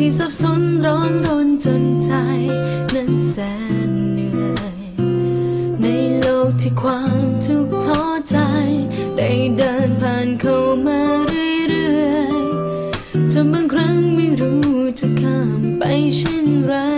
ที่สับสนร้อนรนจนใจนั้นแสนเหนื่อย ในโลกที่ความทุกข์ท้อใจ ได้เดินผ่านเข้ามาเรื่อยๆจนบางครั้งไม่รู้จะข้ามไปเช่นไร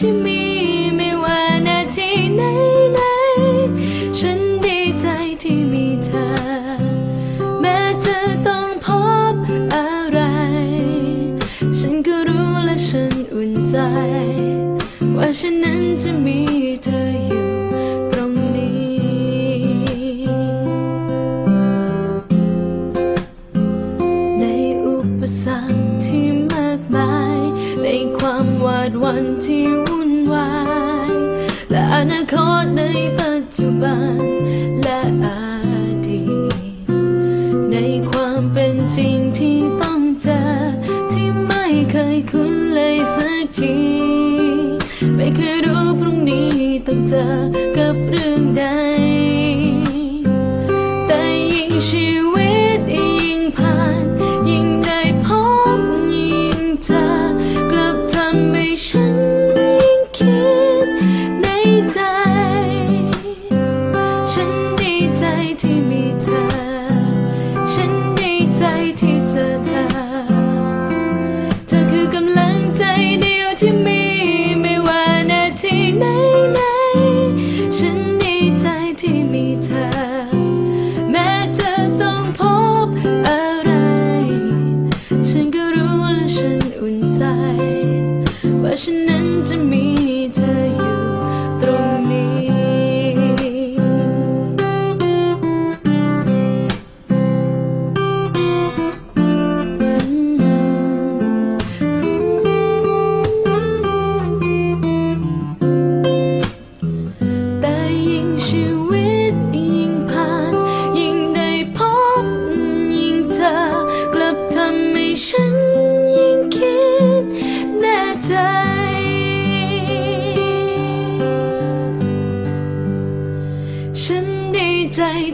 ที่มีไม่ว่านาทีไหนไหนๆฉันดีใจที่มีเธอ แม้เธอต้องพบอะไร ฉันก็รู้และฉันอุ่นใจ ว่าฉันนั้นจะมีเธออยู่ตรงนี้ในอุปสรรคที่มากมาย ในความหวาดหวั่นที่ อนาคตในปัจจุบัน และอดีตในความเป็นจริงที่ต้องเจอที่ไม่เคยคุ้นเลยสักที ไม่เคยรู้พรุ่งนี้ต้องเจอกับเรื่องใด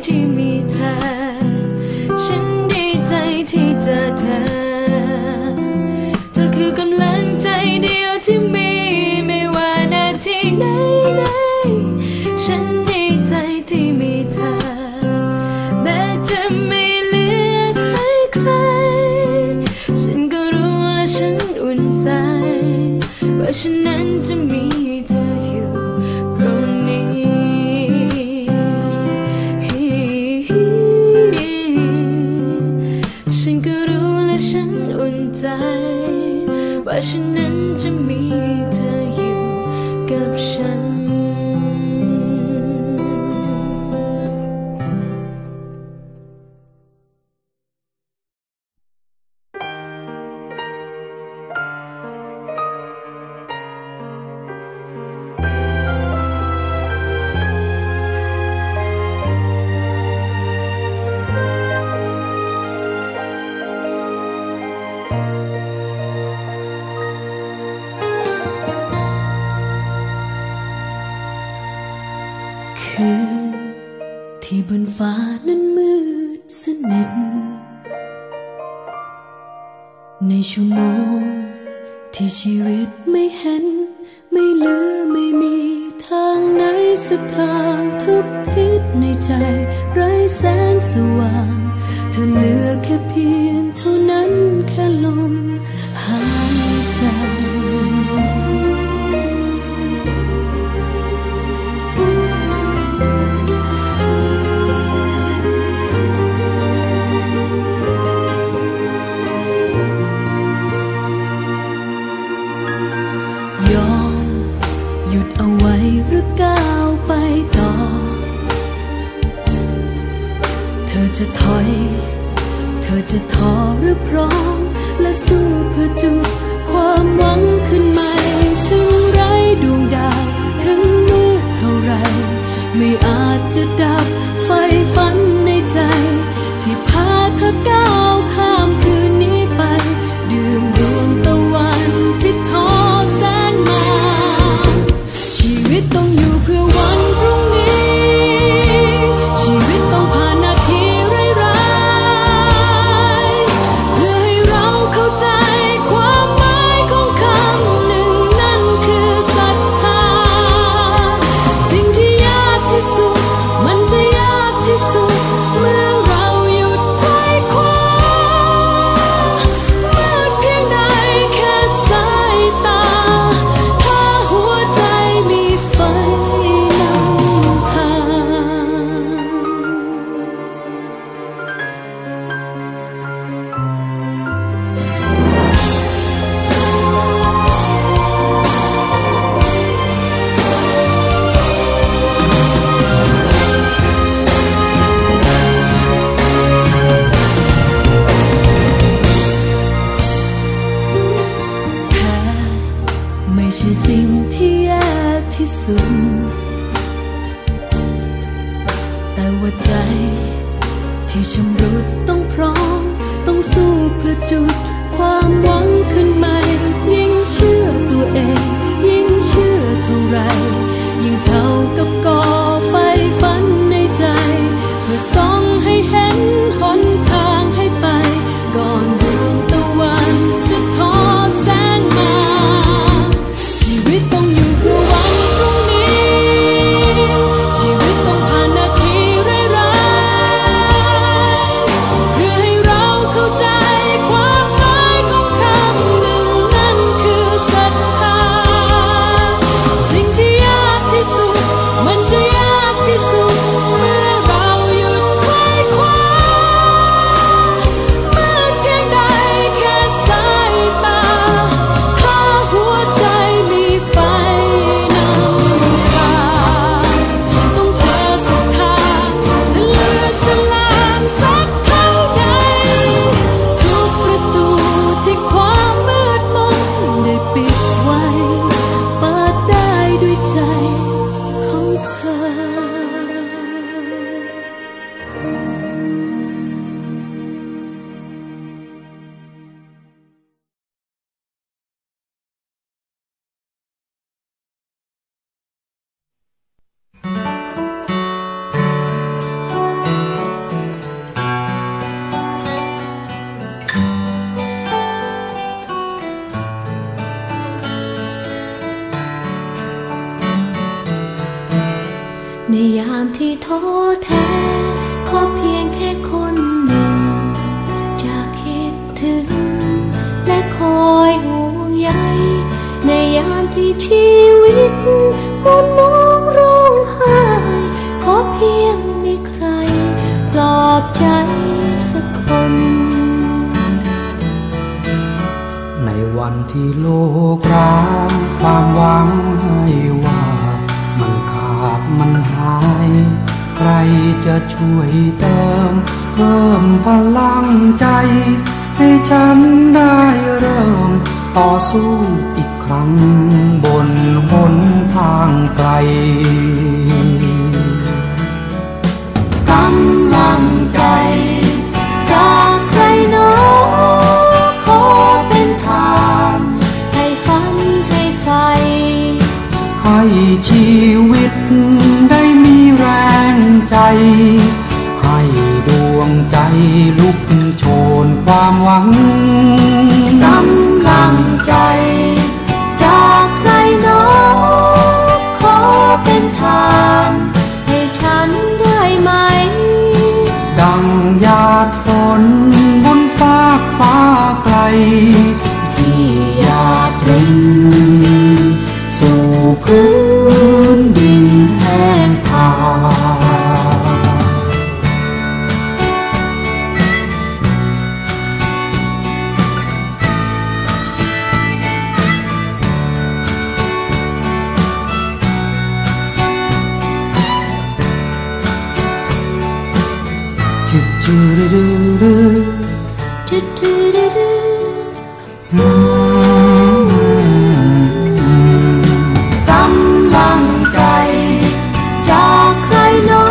ที่มีเธอ ฉันดีใจที่เจอเธอ เธอคือกำลังใจเดียวที่มีไม่ว่านาทีไหนไหนๆฉันดีใจที่มีเธอ แม้จะไม่เหลือใครใครๆฉันก็รู้และฉันอุ่นใจ ว่าฉันนั้นจะมี ในชั่วโมง ที่ชีวิตไม่เห็น ไม่เหลือไม่มีทางไหนสักทางทุกทิศในใจ ไร้แสงสว่าง เธอเหลือแค่เพียงเท่านั้นแค่ลม ความหวังขึ้นม่ถึงไรดวงดาวถึงมืดเท่าไร ไม่อาจจะดับไฟฝันในใจ ที่พาเธอก้า ใจ ที่ชำรุดต้องพร้อม ต้องสู้เพื่อจุด ความหวังขึ้นใหม่ ยิ่งเชื่อตัวเอง ยิ่งเชื่อเท่าไร ยิ่งเท่ากับก่อไฟฝันในใจ เพื่อส่องให้เห็นหนทาง ที่ชีวิตมนมองร้องไห้ขอเพียงมีใครปลอบใจสักคน ในวันที่โลกร้างความหวังให้ว่ามันขาดมันหาย ใครจะช่วยเติม เพิ่มพลังใจ ให้ฉันได้เริ่มต่อสู้อีก ครั้งบนหนทางไกลกำลังใจจากใครหนอขอเป็นทานให้ฝันให้ไฟ ให้ชีวิตได้มีแรงใจ ให้ดวงใจลุกโชนความหวังกำลังใจ กำลังใจ จากใครหนอ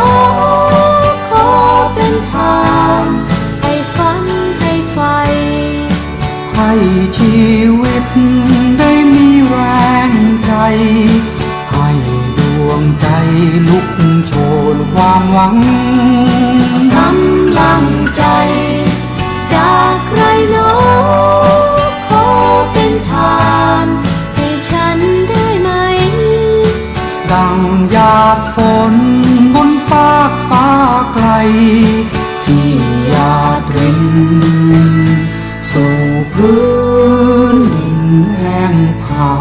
ขอเป็นทางให้ฝันให้ไฟ ให้ชีวิตได้มีแรงใจ ลุกโชนความหวังกำลังใจ จากใครหนอขอเป็นทานให้ฉันได้ไหม ดังหยาดฝนบนฟากฟ้าไกล ที่หยาดรินสู่พื้นดินแห้งผา